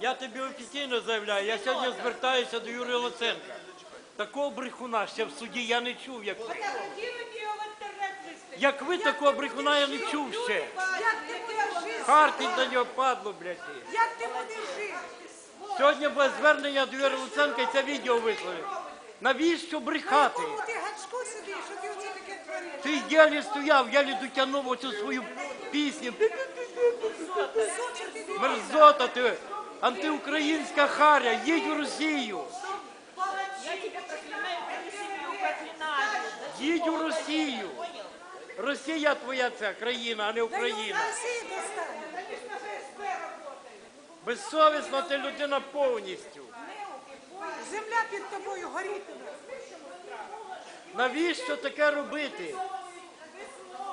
Я тобі офіційно заявляю, я сьогодні звертаюся до Юрія Луценка. Такого брехуна ще в суді я не чув, як. Як ви такого брехуна я не чув ще. Хартіть на нього падло, блядь. Як ти будеш жити? Сьогодні буде звернення до Юрія Луценка і це відео викладе. Навіщо брехати? Ти? Ти єлі стояв, єлі дотягнув оцю свою пісню. Мерзота ти, антиукраїнська харя, їдь у Росію. Я проклинаю, проклинаю. Їдь у Росію. Росія твоя ця країна, а не Україна. Безсовісна ти людина повністю. Земля під тобою горітиме. Навіщо таке робити?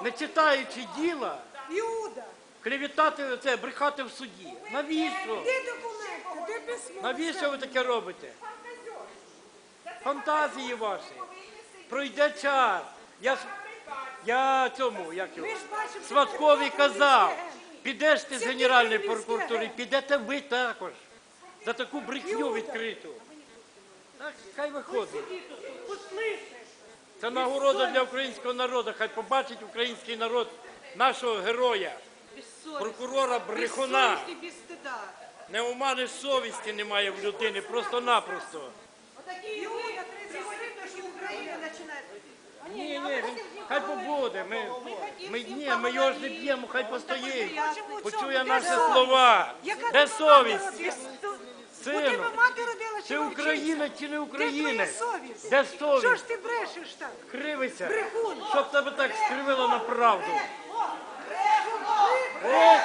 Не читаючи діла, Іуда, клевітати це, брехати в суді. Навіщо? де документи, де письмо? Навіщо ви таке робите? Фантазії ваші. Пройде час. Я, я цьому, як його, Сваткові казав, підеш ти з Генеральної прокуратури, підете ви також. За таку брехню відкриту. Так, хай виходить. Це нагорода для українського народу. Хай побачить український народ нашого героя, прокурора брехуна. Без стида. Не совісті немає в людини, просто-напросто. Україна. Ні, ні, він хай побуде. Ми, ми, ні, ми його ж не б'ємо, хай постоїть. Почує наші слова. Де совість? Сину, ти? Україна чи не Де совість? Що ж ти брешеш так? Кривися. Брехун. Щоб тебе так скривило на правду. Yeah.